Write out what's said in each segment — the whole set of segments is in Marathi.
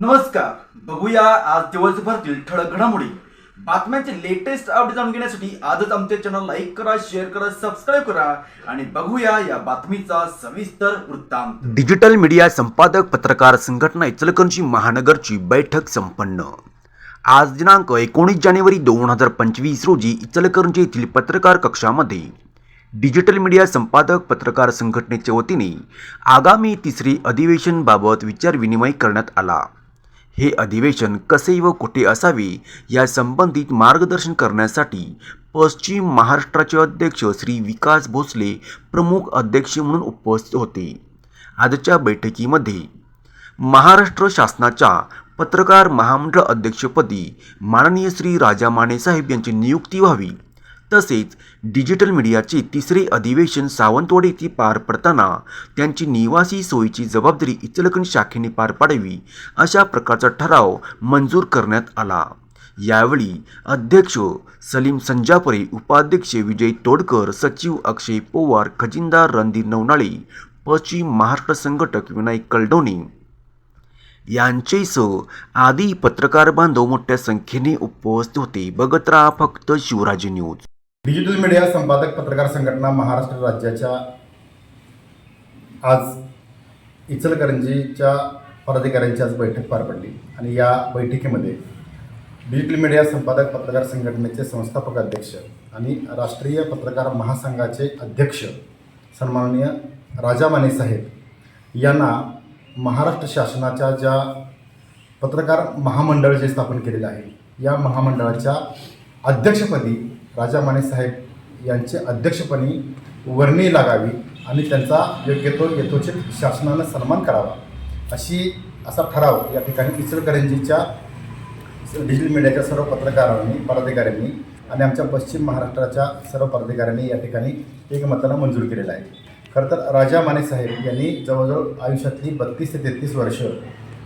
नमस्कार. बघूया आज दिवसभरातील ठळक घडामोडी. बातम्यांचे लेटेस्ट अपडेट जाणून घेण्यासाठी आजच आमच्या चॅनल लाईक करा शेअर करा सबस्क्राईब करा आणि बघूया या बातमीचा सविस्तर वृत्तांत. डिजिटल मीडिया संपादक पत्रकार संघटना इचलकरंजी महानगरची बैठक संपन्न. आज दिनांक एकोणीस जानेवारी दोन हजार पंचवीस रोजी इचलकरंजी येथील पत्रकार कक्षामध्ये डिजिटल मीडिया संपादक पत्रकार संघटनेच्या वतीने आगामी तिसरी अधिवेशनबाबत विचारविनिमय करण्यात आला. हे अधिवेशन कसे व कुठे असावे या संबंधित मार्गदर्शन करण्यासाठी पश्चिम महाराष्ट्राचे अध्यक्ष श्री विकास भोसले प्रमुख अध्यक्ष म्हणून उपस्थित होते. आजच्या बैठकीमध्ये महाराष्ट्र शासनाच्या पत्रकार महामंडळ अध्यक्षपदी माननीय श्री राजा माने साहेब यांची नियुक्ती व्हावी. तसेच डिजिटल मीडियाचे तिसरे अधिवेशन सावंतवाड येथे पार पडताना त्यांची निवासी सोयीची जबाबदारी इचलकरंजी शाखेने पार पाडावी अशा प्रकारचा ठराव मंजूर करण्यात आला. यावेळी अध्यक्ष सलीम संजापरे उपाध्यक्ष विजय तोडकर सचिव अक्षय पोवार खजिनदार रणधीर नवनाळे पश्चिम महाराष्ट्र संघटक विनायक कलडोनी यांचेसह आदी पत्रकार बांधव मोठ्या संख्येने उपस्थित होते. बघत राहा फक्त शिवराजी न्यूज. डिजिटल मीडिया संपादक पत्रकार संघटना महाराष्ट्र राज्याच्या आज इचलकरंजीच्या पदाधिकाऱ्यांची आज बैठक पार पडली. आणि या बैठकीमध्ये डिजिटल मीडिया संपादक पत्रकार संघटनेचे संस्थापक अध्यक्ष आणि राष्ट्रीय पत्रकार महासंघाचे अध्यक्ष सन्माननीय राजा माने साहेब यांना महाराष्ट्र शासनाच्या ज्या पत्रकार महामंडळ जे स्थापन केलेलं आहे या महामंडळाच्या अध्यक्षपदी राजा माने साहेब यांचे अध्यक्षपणी वर्णी लागावी आणि त्यांचा योग्य तो यथोचित शासनानं सन्मान करावा. अशी असा ठराव या ठिकाणी इचलकरंजीच्या डिजिटल मीडियाच्या सर्व पत्रकारांनी पदाधिकाऱ्यांनी आणि आमच्या पश्चिम महाराष्ट्राच्या सर्व पदाधिकाऱ्यांनी या ठिकाणी एकमतानं मंजूर केलेला आहे. खरं तर राजा माने साहेब यांनी जवळजवळ आयुष्यातली बत्तीस ते तेहतीस वर्ष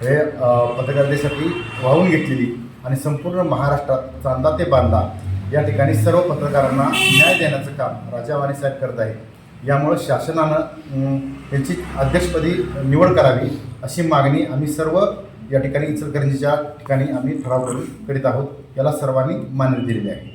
हे पत्रकारितेसाठी वाहून घेतलेली आणि संपूर्ण महाराष्ट्रात चांदा ते बांधा या ठिकाणी सर्व पत्रकारांना न्याय देण्याचं काम राजा साहेब करत आहेत. यामुळं शासनानं त्यांची अध्यक्षपदी निवड करावी अशी मागणी आम्ही सर्व या ठिकाणी इचलकरंजीच्या ठिकाणी आम्ही ठराव करून करीत आहोत. याला सर्वांनी मान्यता दिलेली आहे.